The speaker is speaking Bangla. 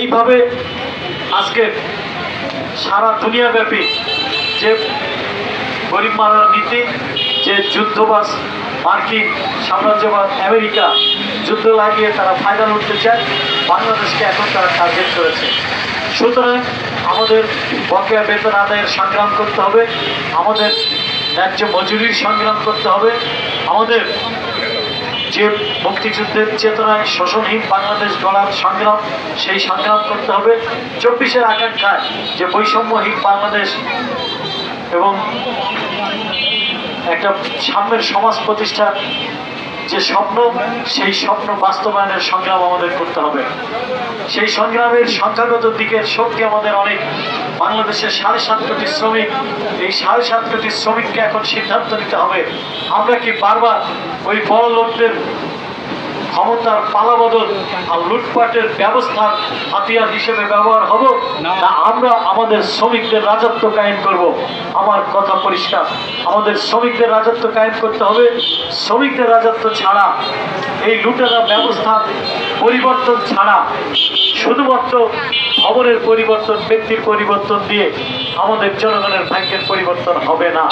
এইভাবে আজকে সারা দুনিয়াব্যাপী যে গরিব মারার নীতি, যে যুদ্ধবাস মার্কিন সাম্রাজ্যবাদ আমেরিকা যুদ্ধ লাগিয়ে তারা ফায়দা লুটতে চায়, বাংলাদেশকে এখন তারা টার্গেট করেছে। সুতরাং আমাদের বকেয়া বেতন আদায়ের সংগ্রাম করতে হবে, আমাদের ন্যায্য মজুরির সংগ্রাম করতে হবে, আমাদের যে মুক্তিযুদ্ধের চেতনায় শোষণহীন বাংলাদেশ গড়ার সংগ্রাম, সেই সংগ্রাম করতে হবে। চব্বিশের আকাঙ্ক্ষায় যে বৈষম্যহীন বাংলাদেশ এবং একটা সাম্যের সমাজ প্রতিষ্ঠার যে স্বপ্ন, সেই স্বপ্ন বাস্তবায়নের সংগ্রাম আমাদের করতে হবে। সেই সংগ্রামের সংখ্যাগত দিকের শক্তি আমাদের অনেক। বাংলাদেশের সাড়ে সাত কোটি শ্রমিক, এই সাড়ে সাত কোটি শ্রমিককে এখন সিদ্ধান্ত নিতে হবে। আমরা কি বারবার ওই বড় লোকদের ক্ষমতার পালাবদল আর লুটপাটের ব্যবস্থার হাতিয়ার হিসেবে ব্যবহার হব না। আমরা আমাদের শ্রমিকদের রাজত্ব কায়েম করব। আমার কথা পরিষ্কার। আমাদের শ্রমিকদের রাজত্ব কায়েম করতে হবে। শ্রমিকদের রাজত্ব ছাড়া এই লুটেরা ব্যবস্থা পরিবর্তন ছাড়া শুধুমাত্র খবরের পরিবর্তন ব্যক্তির পরিবর্তন দিয়ে আমাদের জনগণের ভাগ্যের পরিবর্তন হবে না।